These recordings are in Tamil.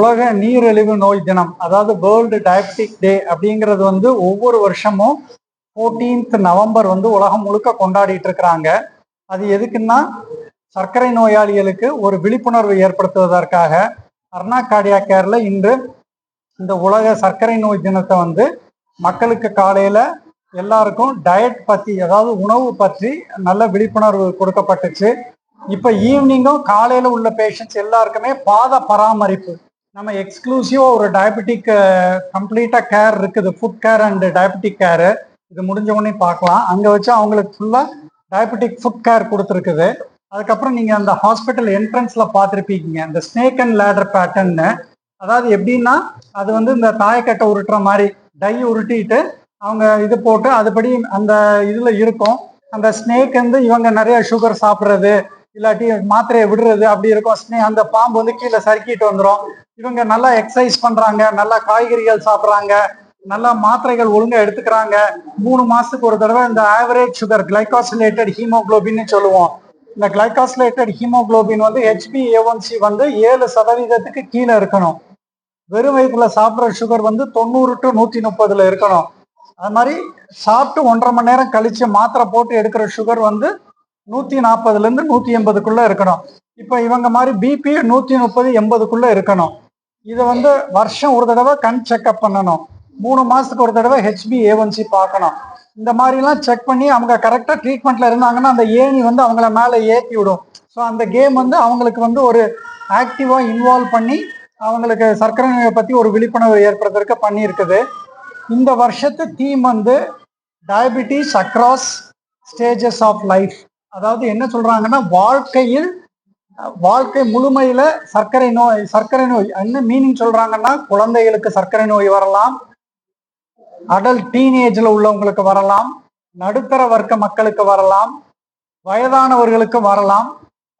உலக நீரிழிவு நோய் தினம் அதாவது வேர்ல்டு டயபெட்டிக் டே அப்படிங்கிறது வந்து ஒவ்வொரு வருஷமும் 14th நவம்பர் வந்து உலகம் முழுக்க கொண்டாடிட்டு இருக்கிறாங்க. அது எதுக்குன்னா சர்க்கரை நோயாளிகளுக்கு ஒரு விழிப்புணர்வு ஏற்படுத்துவதற்காக அர்ணா கார்டியா கேர்ல இன்று இந்த உலக சர்க்கரை நோய் தினத்தை வந்து மக்களுக்கு காலையில எல்லாருக்கும் டயட் பத்தி அதாவது உணவு பற்றி நல்ல விழிப்புணர்வு கொடுக்கப்பட்டுச்சு. இப்போ ஈவினிங்கும் காலையில உள்ள பேஷண்ட்ஸ் எல்லாருக்குமே பாத பராமரிப்பு. நம்ம எக்ஸ்க்ளூசிவா ஒரு டயபெட்டிக் கம்ப்ளீட்டா கேர் இருக்குது. Foot care and diabetic care இது முடிஞ்ச உடனே பார்க்கலாம். அங்க வச்சு அவங்களுக்கு ஃபுல்லா டயபெட்டிக் ஃபுட் கேர் கொடுத்துருக்குது. அதுக்கப்புறம் நீங்க அந்த ஹாஸ்பிட்டல் என்ட்ரன்ஸ்ல பார்த்துருப்பீங்க. இந்த ஸ்னேக் அண்ட் லேடர் பேட்டர்ன்னு அதாவது எப்படின்னா அது வந்து இந்த தாயக்கட்டை உருட்டுற மாதிரி டை உருட்டிட்டு அவங்க இது போட்டு அதுபடி அந்த இதுல இருக்கும். அந்த ஸ்னேக் வந்து இவங்க நிறைய சுகர் சாப்பிட்றது இல்லாட்டி மாத்திரையை விடுறது அப்படி இருக்கும். ஸ்னே அந்த பாம்பு வந்து கீழே சறுக்கிட்டு வந்துடும் இவங்க நல்லா எக்ஸசைஸ் பண்றாங்க நல்லா காய்கறிகள் சாப்பிட்றாங்க நல்லா மாத்திரைகள் ஒழுங்கா எடுத்துக்கிறாங்க. மூணு மாசத்துக்கு ஒரு தடவை இந்த ஆவரேஜ் சுகர் கிளைகாசிலேட்டட் ஹீமோகுளோபின்னு சொல்லுவோம். இந்த கிளைகாசிலேட்டட் ஹீமோகுளோபின் வந்து ஹெச்பி ஏஒன்சி வந்து ஏழு சதவீதத்துக்கு கீழே இருக்கணும். வெறும் வயிற்றுல சாப்பிட்ற சுகர் வந்து தொண்ணூறு டு நூத்தி முப்பதுல இருக்கணும். அது மாதிரி சாப்பிட்டு ஒன்றரை மணி நேரம் கழிச்சு மாத்திரை போட்டு எடுக்கிற சுகர் வந்து நூத்தி நாற்பதுல இருந்து நூத்தி எண்பதுக்குள்ள இருக்கணும். இப்போ இவங்க மாதிரி பிபி நூத்தி முப்பது எண்பதுக்குள்ள இருக்கணும். இதை வந்து வருஷம் ஒரு தடவை கண் செக்அப் பண்ணணும். மூணு மாசத்துக்கு ஒரு தடவை ஹெச்பி ஏவன்சி பார்க்கணும். இந்த மாதிரிலாம் செக் பண்ணி அவங்க கரெக்டாக ட்ரீட்மெண்ட்ல இருந்தாங்கன்னா அந்த ஏணி வந்து அவங்கள மேலே ஏற்றி விடும். ஸோ அந்த கேம் வந்து அவங்களுக்கு வந்து ஒரு ஆக்டிவாக இன்வால்வ் பண்ணி அவங்களுக்கு சர்க்கரை நோயை பற்றி ஒரு விழிப்புணர்வு ஏற்படுறதுக்கு பண்ணியிருக்குது. இந்த வருஷத்து தீம் வந்து diabetes across stages of life அதாவது என்ன சொல்கிறாங்கன்னா வாழ்க்கையில் வாழ்க்கை முழுமையில சர்க்கரை நோய் சர்க்கரை நோய். என்ன மீனிங் சொல்றாங்கன்னா குழந்தைகளுக்கு சர்க்கரை நோய் வரலாம் அடல்ட் டீனேஜ்ல உள்ளவங்களுக்கு வரலாம் நடுத்தர வர்க்க மக்களுக்கு வரலாம் வயதானவர்களுக்கு வரலாம்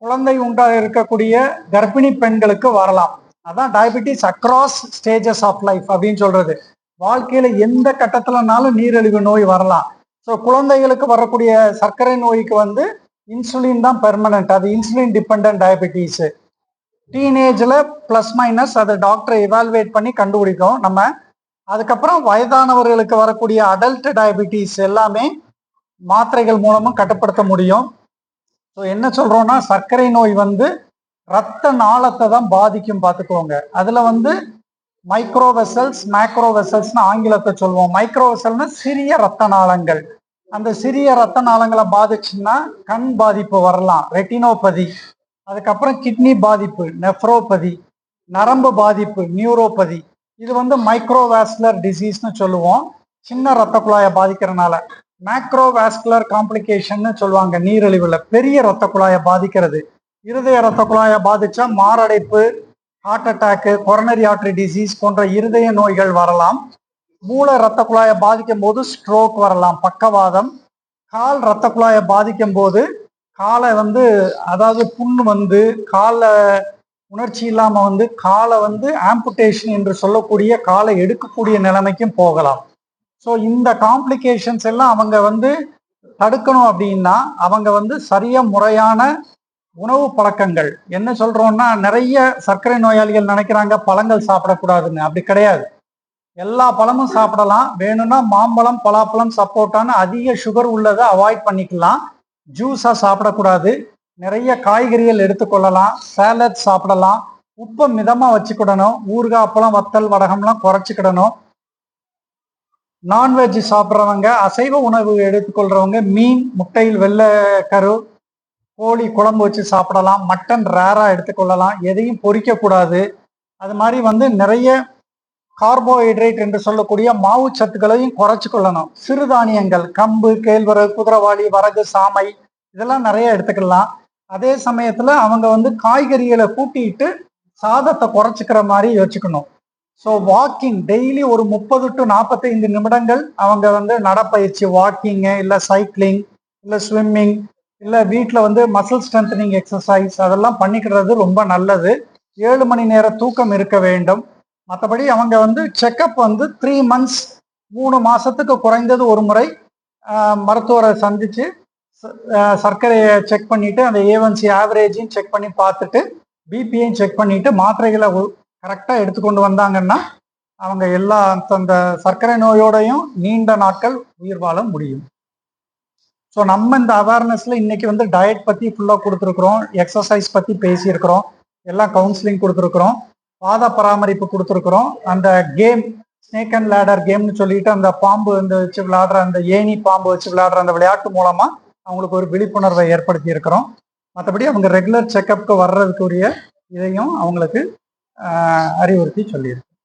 குழந்தை உண்டாக இருக்கக்கூடிய கர்ப்பிணி பெண்களுக்கு வரலாம். அதான் diabetes across stages of life அப்படின்னு சொல்றது. வாழ்க்கையில எந்த கட்டத்துலனாலும் நீரிழிவு நோய் வரலாம். ஸோ குழந்தைகளுக்கு வரக்கூடிய சர்க்கரை நோய்க்கு வந்து இன்சுலின் தான் பெர்மனன்ட் அது இன்சுலின் டிபெண்ட் டயபிட்டிஸ் டீனேஜில் ப்ளஸ் மைனஸ் அதை டாக்டரை எவால்வேட் பண்ணி கண்டுபிடிக்கும். நம்ம அதுக்கப்புறம் வயதானவர்களுக்கு வரக்கூடிய அடல்ட் டயபிட்டிஸ் எல்லாமே மாத்திரைகள் மூலமும் கட்டுப்படுத்த முடியும். ஸோ என்ன சொல்கிறோன்னா சர்க்கரை நோய் வந்து ரத்த நாளத்தை தான் பாதிக்கும் பார்த்துக்கோங்க. அதில் வந்து மைக்ரோ வெசல்ஸ் மேக்ரோ வெசல்ஸ்னு ஆங்கிலத்தை சொல்லுவோம். மைக்ரோ வெசல்னா சிறிய ரத்த நாளங்கள். அந்த சிறிய ரத்த நாளங்களை பாதிச்சுன்னா கண் பாதிப்பு வரலாம் ரெட்டினோபதி. அதுக்கப்புறம் கிட்னி பாதிப்பு நெஃப்ரோபதி. நரம்பு பாதிப்பு நியூரோபதி. இது வந்து மைக்ரோவாஸ்குலர் டிசீஸ்னு சொல்லுவோம். சின்ன ரத்த குழாயை பாதிக்கிறனால. மேக்ரோவாஸ்குலர் காம்ப்ளிகேஷன்னு சொல்லுவாங்க நீரிழிவில். பெரிய ரத்த குழாயை பாதிக்கிறது. இருதய ரத்த குழாயை பாதிச்சா மாரடைப்பு heart attack coronary artery disease போன்ற இருதய நோய்கள் வரலாம். மூளை ரத்த குழாயை பாதிக்கும் போது ஸ்ட்ரோக் வரலாம் பக்கவாதம். கால் ரத்த குழாயை பாதிக்கும் போது காலை வந்து அதாவது புண்ணு வந்து காலை உணர்ச்சி இல்லாமல் வந்து காலை வந்து ஆம்புடேஷன் என்று சொல்லக்கூடிய காலை எடுக்கக்கூடிய நிலைமைக்கும் போகலாம். ஸோ இந்த காம்ப்ளிகேஷன்ஸ் எல்லாம் அவங்க வந்து தடுக்கணும் அப்படின்னா அவங்க வந்து சரியா முறையான உணவு பழக்கங்கள். என்ன சொல்றோம்னா நிறைய சர்க்கரை நோயாளிகள் நினைக்கிறாங்க பழங்கள் சாப்பிடக்கூடாதுன்னு. அப்படி கிடையாது. எல்லா பழமும் சாப்பிடலாம். வேணும்னா மாம்பழம் பலாப்பழம் சப்போட்டான்னு அதிக சுகர் உள்ளதை அவாய்ட் பண்ணிக்கலாம். ஜூஸா சாப்பிடக்கூடாது. நிறைய காய்கறிகள் எடுத்துக்கொள்ளலாம். சேலட் சாப்பிடலாம். உப்பை மிதமா வச்சுக்கிடணும். ஊறுகாய் அப்பளம் வத்தல் வடகம்லாம் குறைச்சிக்கிடணும். நான்வெஜ் சாப்பிட்றவங்க அசைவ உணவு எடுத்துக்கொள்றவங்க மீன் முட்டையில் வெள்ளை கரு கோழி குழம்பு வச்சு சாப்பிடலாம். மட்டன் ரேரா எடுத்துக்கொள்ளலாம். எதையும் பொறிக்கக்கூடாது. அது மாதிரி வந்து நிறைய கார்போஹைட்ரேட் என்று சொல்லக்கூடிய மாவு சத்துக்களையும் குறைச்சு கொள்ளணும். சிறுதானியங்கள் கம்பு கேழ்வரகு குதிரவாளி வரகு சாமை இதெல்லாம் நிறைய எடுத்துக்கலாம். அதே சமயத்துல அவங்க வந்து காய்கறிகளை கூட்டிட்டு சாதத்தை குறைச்சிக்கிற மாதிரி வச்சுக்கணும் ஸோ வாக்கிங் டெய்லி ஒரு முப்பது டு நாற்பத்தைந்து நிமிடங்கள் அவங்க வந்து நடப்பயிற்சி வாக்கிங்கு இல்லை சைக்கிளிங் இல்லை ஸ்விம்மிங் இல்லை வீட்டில் வந்து மசில் ஸ்ட்ரென்தனிங் எக்ஸசைஸ் அதெல்லாம் பண்ணிக்கிறது ரொம்ப நல்லது. ஏழு மணி நேர தூக்கம் இருக்க வேண்டும். மற்றபடி அவங்க வந்து செக்கப் வந்து த்ரீ மந்த்ஸ் மூணு மாதத்துக்கு குறைந்தது ஒரு முறை மருத்துவரை சந்தித்து ச- சர்க்கரையை செக் பண்ணிவிட்டு அந்த ஏவன்சி ஆவரேஜையும் செக் பண்ணி பார்த்துட்டு பிபியையும் செக் பண்ணிவிட்டு மாத்திரைகளை கரெக்டாக எடுத்துக்கொண்டு வந்தாங்கன்னா அவங்க எல்லா அந்த சர்க்கரை நோயோடையும் நீண்ட நாட்கள் உயிர் வாழ முடியும். ஸோ நம்ம இந்த அவேர்னஸில் இன்றைக்கி வந்து டயட் பற்றி ஃபுல்லாக கொடுத்துருக்குறோம் எக்ஸசைஸ் பற்றி பேசியிருக்கிறோம் எல்லாம் கவுன்சிலிங் கொடுத்துருக்குறோம். பாத பராமரிப்பு கொடுத்துருக்குறோம். அந்த கேம் ஸ்னேக் அண்ட் லேடர் கேம்னு சொல்லிட்டு அந்த பாம்பு இந்த வச்சு விளையாடுற அந்த ஏணி பாம்பு வச்சு விளையாடுற அந்த விளையாட்டு மூலமா அவங்களுக்கு ஒரு விழிப்புணர்வை ஏற்படுத்தி இருக்கிறோம். மற்றபடி அவங்க ரெகுலர் செக்கப்புக்கு வர்றதுக்குரிய இதையும் அவங்களுக்கு அறிவுறுத்தி சொல்லியிருக்கோம்